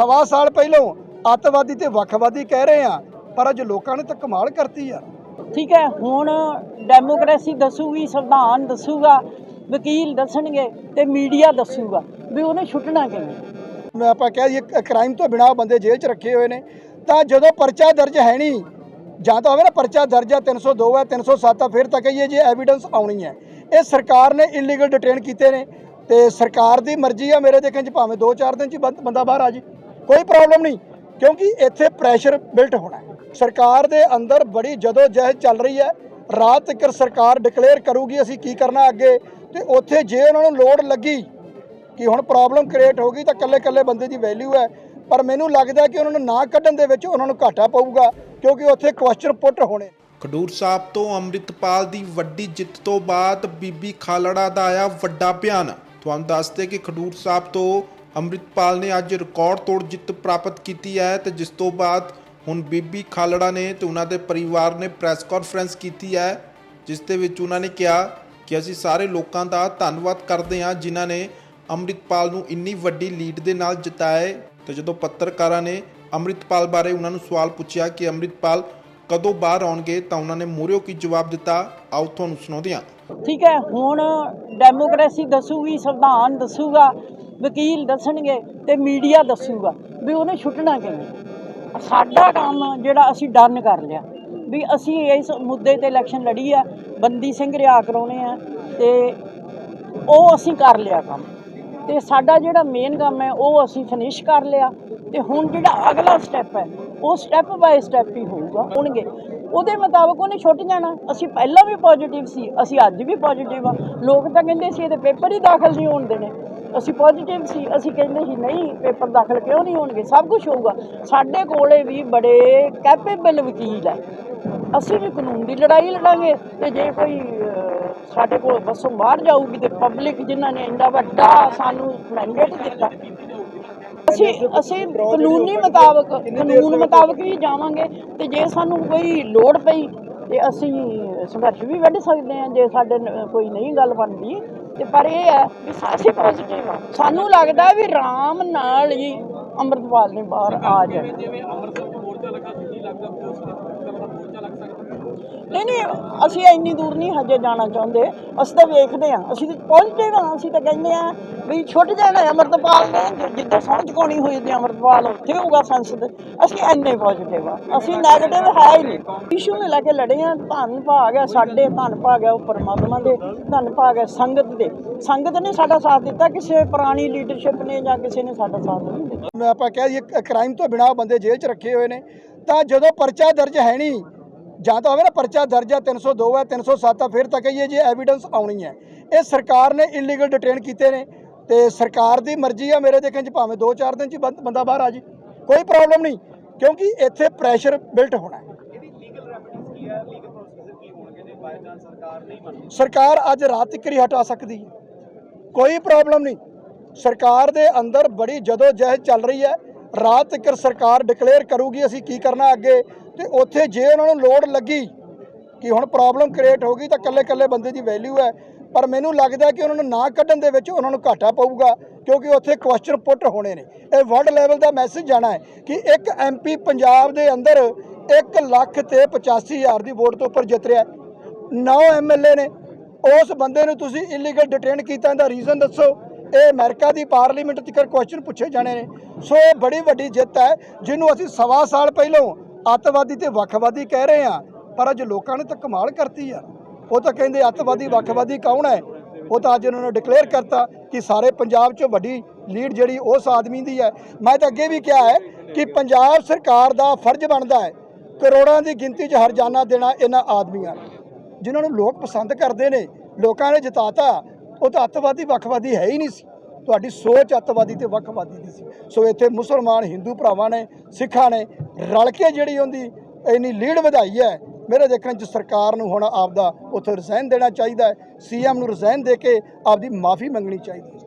ਸਵਾ ਸਾਲ ਪਹਿਲਾਂ ਅੱਤਵਾਦੀ ਤੇ ਵੱਖਵਾਦੀ ਕਹਿ ਰਹੇ ਆ ਪਰ ਅੱਜ ਲੋਕਾਂ ਨੇ ਤਾਂ ਕਮਾਲ ਕਰਤੀ ਆ। ਠੀਕ ਹੈ ਹੁਣ ਡੈਮੋਕ੍ਰੇਸੀ ਦੱਸੂਗੀ ਸੰਵਿਧਾਨ ਦੱਸੂਗਾ ਵਕੀਲ ਦੱਸਣਗੇ ਤੇ ਮੀਡੀਆ ਦੱਸੂਗਾ ਵੀ ਉਹਨੇ ਛੁੱਟਣਾ ਕਿਵੇਂ। ਮੈਂ ਆਪਾਂ ਕਹਿ ਦਈਏ ਕ੍ਰਾਈਮ ਤੋਂ ਬਿਨਾਂ ਬੰਦੇ ਜੇਲ੍ਹ 'ਚ ਰੱਖੇ ਹੋਏ ਨੇ ਤਾਂ ਜਦੋਂ ਪਰਚਾ ਦਰਜ ਹੈ ਨਹੀਂ ਜਾਂ ਤਾਂ ਹੋਵੇ ਨਾ ਪਰਚਾ ਦਰਜ ਹੈ 302 ਹੈ 307 ਆ ਫਿਰ ਤਾਂ ਕਹੀਏ ਜੇ ਐਵੀਡੈਂਸ ਆਉਣੀ ਹੈ। ਇਹ ਸਰਕਾਰ ਨੇ ਇਲੀਗਲ ਡਿਟੇਨ ਕੀਤੇ ਨੇ ਤੇ ਸਰਕਾਰ ਦੀ ਮਰਜ਼ੀ ਆ ਮੇਰੇ ਦੇਖਣ 'ਚ ਭਾਵੇਂ 2-4 ਦਿਨ 'ਚ ਬੰਦਾ ਬਾਹਰ ਆ ਜੀ। ਕੋਈ ਪ੍ਰੋਬਲਮ ਨਹੀਂ, ਕਿਉਂਕਿ ਇੱਥੇ ਪ੍ਰੈਸ਼ਰ ਬਿਲਟ ਹੋਣਾ ਸਰਕਾਰ ਦੇ ਅੰਦਰ ਬੜੀ ਜਦੋਂ ਜਹਿਦ ਚੱਲ ਰਹੀ ਹੈ। ਰਾਤ ਤੱਕ ਸਰਕਾਰ ਡਿਕਲੇਅਰ ਕਰੂਗੀ ਅਸੀਂ ਕੀ ਕਰਨਾ ਅੱਗੇ, ਤੇ ਉੱਥੇ ਜੇ ਉਹਨਾਂ ਨੂੰ ਲੋੜ ਲੱਗੀ ਕਿ ਹੁਣ ਪ੍ਰੋਬਲਮ ਕ੍ਰੀਏਟ ਹੋ ਗਈ ਤਾਂ ਕੱਲੇ ਕੱਲੇ ਬੰਦੇ ਦੀ ਵੈਲਿਊ ਹੈ। ਪਰ ਮੈਨੂੰ ਲੱਗਦਾ ਕਿ ਉਹਨਾਂ ਨੂੰ ਨਾ ਕੱਢਣ ਦੇ ਵਿੱਚ ਉਹਨਾਂ ਨੂੰ ਘਾਟਾ ਪਊਗਾ, ਕਿਉਂਕਿ ਉੱਥੇ ਕੁਐਸਚਨ ਪੁੱਟ ਹੋਣੇ। ਖਡੂਰ ਸਾਹਿਬ ਤੋਂ ਅੰਮ੍ਰਿਤਪਾਲ ਦੀ ਵੱਡੀ ਜਿੱਤ ਤੋਂ ਬਾਅਦ ਬੀਬੀ ਖਾਲੜਾ ਦਾ ਆਇਆ ਵੱਡਾ ਬਿਆਨ। ਤੁਹਾਨੂੰ ਦੱਸਦੇ ਕਿ ਖਡੂਰ ਸਾਹਿਬ ਤੋਂ ਅੰਮ੍ਰਿਤਪਾਲ ਨੇ ਅੱਜ ਰਿਕਾਰਡ ਤੋੜ ਜਿੱਤ ਪ੍ਰਾਪਤ ਕੀਤੀ ਹੈ ਤੇ ਜਿਸ ਤੋਂ ਬਾਅਦ ਹੁਣ ਬੀਬੀ ਖਾਲੜਾ ਨੇ ਤੇ ਉਹਨਾਂ ਦੇ ਪਰਿਵਾਰ ਨੇ ਪ੍ਰੈਸ ਕਾਨਫਰੰਸ ਕੀਤੀ ਹੈ, ਜਿਸ ਦੇ ਵਿੱਚ ਉਹਨਾਂ ਨੇ ਕਿਹਾ ਕਿ ਅਸੀਂ ਸਾਰੇ ਲੋਕਾਂ ਦਾ ਧੰਨਵਾਦ ਕਰਦੇ ਹਾਂ ਜਿਨ੍ਹਾਂ ਨੇ ਅੰਮ੍ਰਿਤਪਾਲ ਨੂੰ ਇੰਨੀ ਵੱਡੀ ਲੀਡ ਦੇ ਨਾਲ ਜਿਤਾਇਆ ਹੈ। ਤੇ ਜਦੋਂ ਪੱਤਰਕਾਰਾਂ ਨੇ ਅੰਮ੍ਰਿਤਪਾਲ ਬਾਰੇ ਉਹਨਾਂ ਨੂੰ ਸਵਾਲ ਪੁੱਛਿਆ ਕਿ ਅੰਮ੍ਰਿਤਪਾਲ ਕਦੋਂ ਬਾਹਰ ਆਉਣਗੇ ਤਾਂ ਉਹਨਾਂ ਨੇ ਮੂਹਰਿਓ ਕੀ ਜਵਾਬ ਦਿੱਤਾ, ਆਓ ਤੁਹਾਨੂੰ ਸੁਣਾਉਂਦੇ ਹਾਂ ਠੀਕ ਹੈ, ਹੁਣ ਡੈਮੋਕ੍ਰੇਸੀ ਦੱਸੂਗੀ, ਸੰਵਿਧਾਨ ਦੱਸੂਗਾ ਵਕੀਲ ਦੱਸਣਗੇ ਤੇ ਮੀਡੀਆ ਦੱਸੂਗਾ ਵੀ ਉਹਨੇ ਛੁੱਟਣਾ ਕਿਵੇਂ। ਸਾਡਾ ਕੰਮ ਜਿਹੜਾ ਅਸੀਂ ਡਨ ਕਰ ਲਿਆ। ਵੀ ਅਸੀਂ ਇਸ ਮੁੱਦੇ ਤੇ ਇਲੈਕਸ਼ਨ ਲੜੀ ਆ, ਬੰਦੀ ਸਿੰਘ ਰਿਆ ਕਰਾਉਣੇ ਆ ਤੇ ਉਹ ਅਸੀਂ ਕਰ ਲਿਆ ਕੰਮ। ਤੇ ਸਾਡਾ ਜਿਹੜਾ ਮੇਨ ਕੰਮ ਹੈ, ਉਹ ਅਸੀਂ ਫਿਨਿਸ਼ ਕਰ ਲਿਆ। ਤੇ ਹੁਣ ਜਿਹੜਾ ਅਗਲਾ ਸਟੈਪ ਹੈ, ਉਹ ਸਟੈਪ ਬਾਏ ਸਟੈਪ ਹੀ ਹੋਊਗਾ, ਹੋਣਗੇ। ਉਹਦੇ ਮੁਤਾਬਕ ਉਹਨੇ ਛੁੱਟ ਜਾਣਾ। ਅਸੀਂ ਪਹਿਲਾਂ ਵੀ ਪੋਜ਼ਿਟਿਵ ਸੀ, ਅਸੀਂ ਅੱਜ ਵੀ ਪੋਜ਼ਿਟਿਵ ਆ। ਲੋਕ ਤਾਂ ਕਹਿੰਦੇ ਸੀ, ਇਹਦੇ ਪੇਪਰ ਹੀ ਦਾਖਲ ਨਹੀਂ ਹੋਣ ਦੇਣੇ। ਅਸੀਂ ਪੋਜ਼ਿਟਿਵ ਸੀ, ਅਸੀਂ ਕਹਿੰਦੇ ਸੀ, ਨਹੀਂ, ਪੇਪਰ ਦਾਖਲ ਕਿਉਂ ਨਹੀਂ ਹੋਣਗੇ? ਸਭ ਕੁਝ ਹੋਊਗਾ। ਸਾਡੇ ਕੋਲੇ ਵੀ ਬੜੇ ਕੈਪੇਬਲ ਵਕੀਲ ਹੈ ਅਸੀਂ ਵੀ ਕਾਨੂੰਨ ਦੀ ਲੜਾਈ ਲੜਾਂਗੇ ਤੇ ਜੇ ਕੋਈ ਸਾਡੇ ਕੋਲ ਬੱਸੋਂ ਬਾਹਰ ਜਾਊਗੀ ਤੇ ਪਬਲਿਕ ਜਿਨ੍ਹਾਂ ਨੇ ਇੰਨਾ ਵੱਡਾ ਸਾਨੂੰ ਮੈਂਡੇਟ ਦਿੱਤਾ। ਅਸੀਂ ਅਸੀਂ ਕਾਨੂੰਨੀ ਮੁਤਾਬਕ, ਕਾਨੂੰਨ ਮੁਤਾਬਕ ਹੀ ਜਾਵਾਂਗੇ ਤੇ ਜੇ ਸਾਨੂੰ ਕੋਈ ਲੋੜ ਪਈ ਤੇ ਅਸੀਂ ਸੰਘਰਸ਼ ਵੀ ਵੱਢ ਸਕਦੇ ਹਾਂ। ਜੇ ਸਾਡੇ ਕੋਈ ਨਹੀਂ ਗੱਲ ਬਣਦੀ ਤੇ ਪਰ ਇਹ ਹੈ ਵੀ ਅਸੀਂ ਪੋਜ਼ਿਟਿਵ ਆ। ਸਾਨੂੰ ਲੱਗਦਾ ਵੀ ਰਾਮ ਨਾਲ ਹੀ ਅੰਮ੍ਰਿਤਪਾਲ ਨੇ ਬਾਹਰ ਆ ਜਾਣਾ ਨਹੀਂ ਨਹੀਂ, ਅਸੀਂ ਇੰਨੀ ਦੂਰ ਨਹੀਂ ਹਜੇ ਜਾਣਾ ਚਾਹੁੰਦੇ। ਅਸੀਂ ਤਾਂ ਵੇਖਦੇ ਹਾਂ। ਅਸੀਂ ਤਾਂ ਪੋਜ਼ਿਟਿਵ ਹਾਂ, ਅਸੀਂ ਤਾਂ ਕਹਿੰਦੇ ਹਾਂ ਵੀ ਛੁੱਟ ਜਾਣਾ ਅਮਰਤਪਾਲ ਨੇ। ਜਿੱਦਾਂ ਸਹੁੰ ਚੁਕਾਉਣੀ ਹੋਈ ਤੇ ਅਮਰਤਪਾਲ, ਉੱਥੇ ਹੋਊਗਾ ਸੰਸਦ। ਅਸੀਂ ਇੰਨੇ ਪੋਜ਼ਿਟਿਵ ਹਾਂ। ਅਸੀਂ ਨੈਗੇਟਿਵ ਹੈ ਹੀ ਨਹੀਂ। ਇਸ਼ੂ ਨੂੰ ਲੈ ਕੇ ਲੜੇ ਹਾਂ। ਧੰਨ ਭਾਗ ਹੈ ਸਾਡੇ, ਧੰਨ ਭਾਗ ਹੈ ਉਹ ਪਰਮਾਤਮਾ ਦੇ, ਧੰਨ ਭਾਗ ਹੈ ਸੰਗਤ ਦੇ। ਸੰਗਤ ਨੇ ਸਾਡਾ ਸਾਥ ਦਿੱਤਾ, ਕਿਸੇ ਪੁਰਾਣੀ ਲੀਡਰਸ਼ਿਪ ਨੇ ਜਾਂ ਕਿਸੇ ਨੇ ਸਾਡਾ ਸਾਥ ਨਹੀਂ ਦਿੱਤਾ। ਮੈਂ ਆਪਾਂ ਕਿਹਾ ਦਈਏ ਕ੍ਰਾਈਮ ਤੋਂ ਬਿਨਾਂ ਬੰਦੇ ਜੇਲ੍ਹ 'ਚ ਰੱਖੇ ਹੋਏ ਨੇ। ਤਾਂ ਜਦੋਂ ਪਰਚਾ ਦਰਜ ਹੈ ਨਹੀਂ ਜਾਂ ਤਾਂ ਹੋਵੇ ਨਾ ਪਰਚਾ ਦਰਜ ਹੈ 302 ਹੈ 307 ਆ ਫਿਰ ਤਾਂ ਕਹੀਏ ਜੇ ਐਵੀਡੈਂਸ ਆਉਣੀ ਹੈ। ਇਹ ਸਰਕਾਰ ਨੇ ਇਲੀਗਲ ਡਿਟੇਨ ਕੀਤੇ ਨੇ ਤੇ ਸਰਕਾਰ ਦੀ ਮਰਜ਼ੀ ਆ ਮੇਰੇ ਦੇਖਣ 'ਚ ਭਾਵੇਂ 2-4 ਦਿਨ 'ਚ ਬੰਦ- ਬਾਹਰ ਆ ਜੀ। ਕੋਈ ਪ੍ਰੋਬਲਮ ਨਹੀਂ ਕਿਉਂਕਿ ਇੱਥੇ ਪ੍ਰੈਸ਼ਰ ਬਿਲਟ ਹੋਣਾ ਹੈ। ਸਰਕਾਰ ਅੱਜ ਰਾਤ ਤੱਕ ਹੀ ਹਟਾ ਸਕਦੀ ਹੈ। ਕੋਈ ਪ੍ਰੋਬਲਮ ਨਹੀਂ। ਸਰਕਾਰ ਦੇ ਅੰਦਰ ਬੜੀ ਜਦੋਂ ਜਹਿਦ ਚੱਲ ਰਹੀ ਹੈ। ਰਾਤ ਤੱਕ ਸਰਕਾਰ ਡਿਕਲੇਅਰ ਕਰੂਗੀ ਅਸੀਂ ਕੀ ਕਰਨਾ ਅੱਗੇ? ਤੇ ਉੱਥੇ ਜੇ ਉਹਨਾਂ ਨੂੰ ਲੋੜ ਲੱਗੀ ਕਿ ਹੁਣ ਪ੍ਰੋਬਲਮ ਕ੍ਰੀਏਟ ਹੋ ਗਈ ਤਾਂ ਕੱਲੇ ਕੱਲੇ ਬੰਦੇ ਦੀ ਵੈਲਿਊ ਹੈ। ਪਰ ਮੈਨੂੰ ਲੱਗਦਾ ਕਿ ਉਹਨਾਂ ਨੂੰ ਨਾ ਕੱਢਣ ਦੇ ਵਿੱਚ ਉਹਨਾਂ ਨੂੰ ਘਾਟਾ ਪਊਗਾ, ਕਿਉਂਕਿ ਉੱਥੇ ਕੁਐਸਚਨ ਪੁੱਟ ਹੋਣੇ ਨੇ। ਇਹ ਵਰਲਡ ਲੈਵਲ ਦਾ ਮੈਸੇਜ ਜਾਣਾ ਹੈ ਕਿ ਇੱਕ ਐਮਪੀ ਪੰਜਾਬ ਦੇ ਅੰਦਰ 1 ਲੱਖ ਤੇ 85 ਹਜ਼ਾਰ ਦੀ ਵੋਟ ਤੋਂ ਉੱਪਰ ਜਿੱਤ ਰਿਹਾ ਹੈ। 9 ਐਮਐਲਏ ਨੇ। ਉਸ ਬੰਦੇ ਨੂੰ ਤੁਸੀਂ ਇਲੀਗਲ ਡਿਟੇਨ ਕੀਤਾ ਦਾ ਰੀਜ਼ਨ ਦੱਸੋ। ਇਹ ਅਮਰੀਕਾ ਦੀ ਪਾਰਲੀਮੈਂਟ ਤੱਕ ਕੁਐਸਚਨ ਪੁੱਛੇ ਜਾਣੇ ਨੇ। ਸੋ ਇਹ ਬੜੀ ਵੱਡੀ ਜਿੱਤ ਹੈ, ਜਿਹਨੂੰ ਅਸੀਂ ਸਵਾ ਸਾਲ ਪਹਿਲਾਂ ਅੱਤਵਾਦੀ ਤੇ ਵੱਖਵਾਦੀ ਕਹਿ ਰਹੇ ਹਾਂ ਪਰ ਅੱਜ ਲੋਕਾਂ ਨੇ ਤਾਂ ਕਮਾਲ ਕਰਤੀ ਆ। ਉਹ ਤਾਂ ਕਹਿੰਦੇ ਅੱਤਵਾਦੀ, ਵੱਖਵਾਦੀ ਕੌਣ ਹੈ? ਉਹ ਤਾਂ ਅੱਜ ਉਹਨਾਂ ਨੇ ਡਿਕਲੇਅਰ ਕਰਤਾ ਕਿ ਸਾਰੇ ਪੰਜਾਬ 'ਚ ਵੱਡੀ ਲੀਡ ਜਿਹੜੀ ਉਸ ਆਦਮੀ ਦੀ ਹੈ। ਮੈਂ ਤਾਂ ਅੱਗੇ ਵੀ ਕਿਹਾ ਹੈ ਕਿ ਪੰਜਾਬ ਸਰਕਾਰ ਦਾ ਫਰਜ਼ ਬਣਦਾ ਹੈ ਕਰੋੜਾਂ ਦੀ ਗਿਣਤੀ 'ਚ ਹਰਜਾਨਾ ਦੇਣਾ ਇਹਨਾਂ ਆਦਮੀਆਂ। ਨੂੰ ਜਿਨ੍ਹਾਂ ਨੂੰ ਲੋਕ ਪਸੰਦ ਕਰਦੇ ਨੇ, ਲੋਕਾਂ ਨੇ ਜਿਤਾਤਾ, ਉਹ ਤਾਂ ਅੱਤਵਾਦੀ, ਵੱਖਵਾਦੀ ਹੈ ਹੀ ਨਹੀਂ ਸੀ। ਤੁਹਾਡੀ ਸੋਚ ਅੱਤਵਾਦੀ ਤੇ ਵੱਖਵਾਦੀ ਦੀ ਸੀ। ਸੋ ਇੱਥੇ ਮੁਸਲਮਾਨ, ਹਿੰਦੂ ਭਰਾਵਾਂ ਨੇ, ਸਿੱਖਾਂ ਨੇ ਰਲ ਕੇ ਜਿਹੜੀ ਉਹਦੀ ਇੰਨੀ ਲੀਡ ਵਧਾਈ ਹੈ, ਮੇਰੇ ਦੇਖਣ ਚ ਸਰਕਾਰ ਨੂੰ ਹੁਣ ਆਪਦਾ ਉੱਥੇ ਰਿਜ਼ਾਈਨ ਦੇਣਾ ਚਾਹੀਦਾ ਹੈ ਸੀਐਮ ਨੂੰ ਰਿਜ਼ਾਈਨ ਦੇ ਕੇ ਆਪਦੀ ਮਾਫੀ ਮੰਗਣੀ ਚਾਹੀਦੀ ਹੈ।